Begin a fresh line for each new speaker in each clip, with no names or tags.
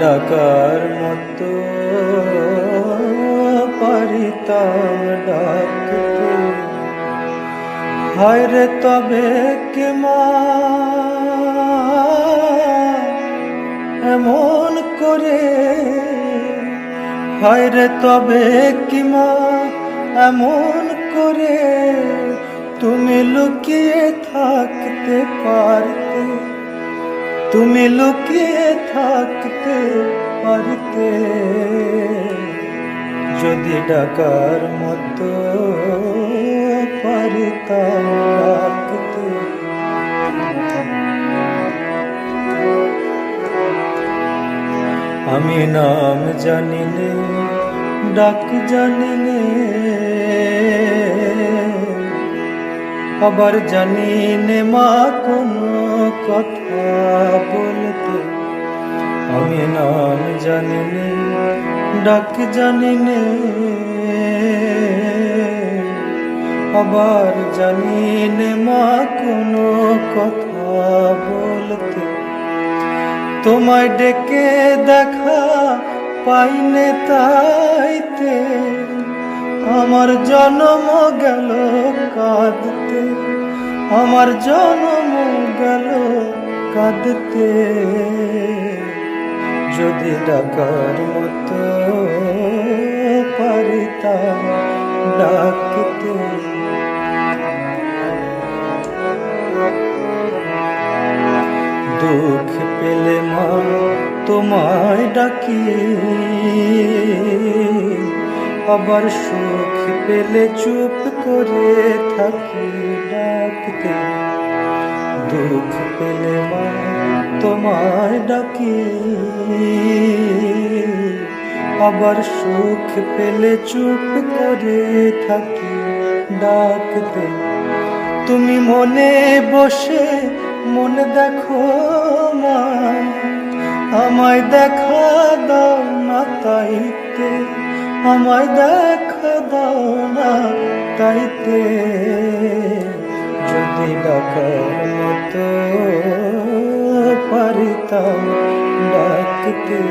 ডাকার মতো পারিতাম ডাকতে। হায় রে তবে কে মা এমন করে? হায় রে তবে কি মা এমন করে? তুমি লুকিয়ে থাকতে পারতে। তুমি লুকিয়ে থাকতে পারতে, যদি ডাকার মতো আমি নাম জানিলে, ডাক জানিলে, আবার জানি নে মা কোনো কথা বলতে। আমি নাম জানি নে ডাক জানি নে আবার জানি নে মা কোনো কথা বলতে। তোমায় ডেকে দেখা পাইনে তাইতে। আমার জন্ম গেল কাঁদতে। আমার জন্ম গেল কাঁদতে। যদি ডাকার মতো পারিতাম ডাকতে। দুঃখ পেলে মা তোমায় ডাকি। আবার সুখ পেলে চুপ করে থাকি, ডাকতে। দুঃখ পেলে মা তোমায় ডাকি। আবার সুখ পেলে চুপ করে থাকি, ডাকতে। তুমি মনে বসে মন দেখো মা, আমায় দেখা দাও না তাইতে আমায় দেখা দাও না তাইতে। যদি ডাকার মতো পারিতাম ডাকতে।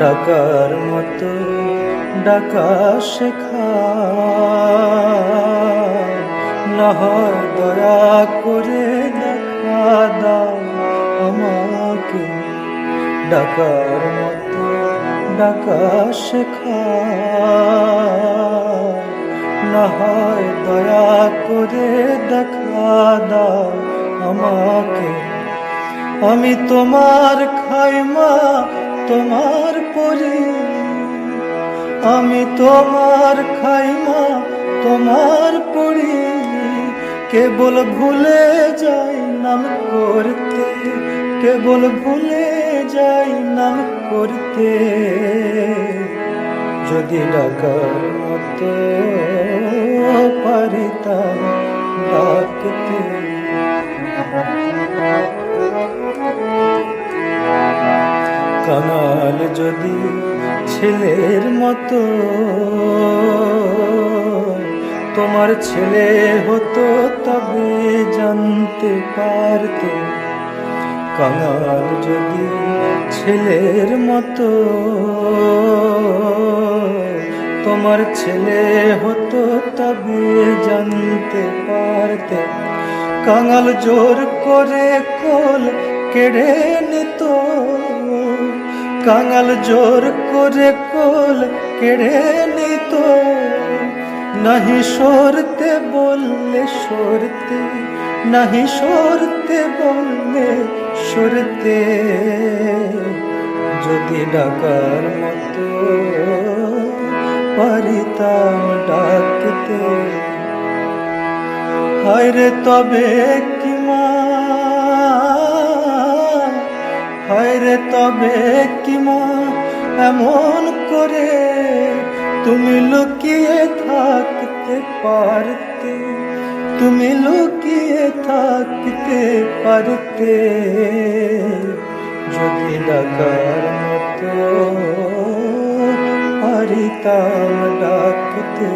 ডাকার মতো ডাকা শেখা। না দয়া করে ডাকার মতো ডাকা শেখা না হয় দয়া করে দেখা দাও আমাকে। আমি তোমার খাইমা, তোমার পরি। আমি তোমার খাইমা, তোমার পড়ি কেবল ভুলে যাই নাম করতে, কেবল ভুলে যাই নাম করতে, যদি ডাকার মতো পারিতাম যদি ছেলের মতো, তোমার ছেলে হতো তবে জানতে পারতে। কাঙাল যদি ছেলের মতো, তোমার ছেলে হতো তবে জানতে পারতে। কাঙাল জোর করে কোল কেড়ে নিত, কাঙাল জোর করে কোল কেড়ে নিত। নাহি সরতে বললে সরতে নাহি সরতে বললে সরতে। যদি ডাকার মতো পারিতাম ডাকতে। হায় রে, তবে কি মা? হায় রে, তবে কি মা? এমন করে তুমি লুকিয়ে থাকতে পারতে। তুমি লুকিয়ে থাকতে পারতে যদি ডাকার মতো পারিতাম ডাকতে